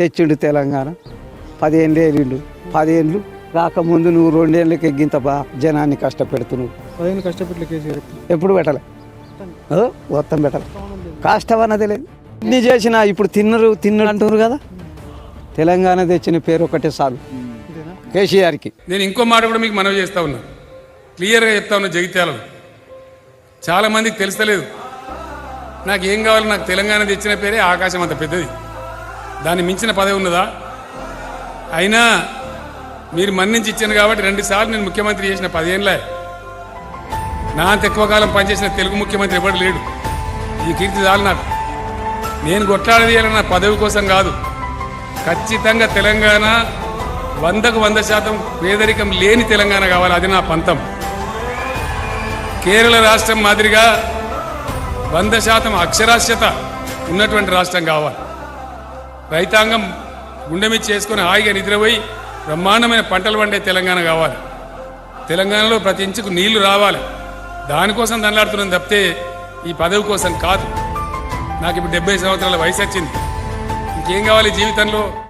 తెచ్చిండు తెలంగాణ. పదిహేనులు ఏళ్ళు పదిహేనులు రాకముందు నువ్వు రెండేళ్ళకి ఎగ్గింత బా జనాన్ని కష్టపెడుతున్నావు. పదిహేను కష్టపెట్టి కేసీఆర్ ఎప్పుడు పెట్టలే. ఓ, మొత్తం పెట్టలే. కష్టం అన్నది లేదు. ఇన్ని చేసిన ఇప్పుడు తిన్నరు తిన్నరు అంటున్నారు కదా. తెలంగాణ తెచ్చిన పేరు ఒకటే చాలు. అంతేనా కేసీఆర్కి. నేను ఇంకో మాట కూడా మీకు మనవి చేస్తా ఉన్నా. క్లియర్గా చెప్తా ఉన్నా జగిత్యాలలో. చాలా మందికి తెలుస్తలేదు. నాకు ఏం కావాలి? నాకు తెలంగాణ తెచ్చిన పేరే ఆకాశం అంత పెద్దది. దాన్ని మించిన పదవి ఉన్నదా? అయినా మీరు మన్నించి ఇచ్చాను కాబట్టి రెండు సార్లు నేను ముఖ్యమంత్రి చేసిన పదేళ్ళే నా అంత ఎక్కువ కాలం పనిచేసిన తెలుగు ముఖ్యమంత్రి ఎవడు లేడు. ఈ కీర్తి చాలు నాకు నేను కొట్లాడదీయాలన్న పదవి కోసం కాదు. ఖచ్చితంగా తెలంగాణ వందకు వంద శాతం పేదరికం లేని తెలంగాణ కావాలి. అది నా పంతం. కేరళ రాష్ట్రం మాదిరిగా వంద శాతం అక్షరాస్యత ఉన్నటువంటి రాష్ట్రం కావాలి. రైతాంగం గుండెమిచ్చి మీద చేసుకుని హాయిగా నిద్రపోయి బ్రహ్మాండమైన పంటలు పండే తెలంగాణ కావాలి. తెలంగాణలో ప్రతి ఇంచుకు నీళ్ళు రావాలి. దానికోసం దండలాడుతున్నాను తప్పితే ఈ పదవి కోసం కాదు. నాకు ఇప్పుడు డెబ్బై సంవత్సరాల వయసు వచ్చింది. ఇంకేం కావాలి జీవితంలో?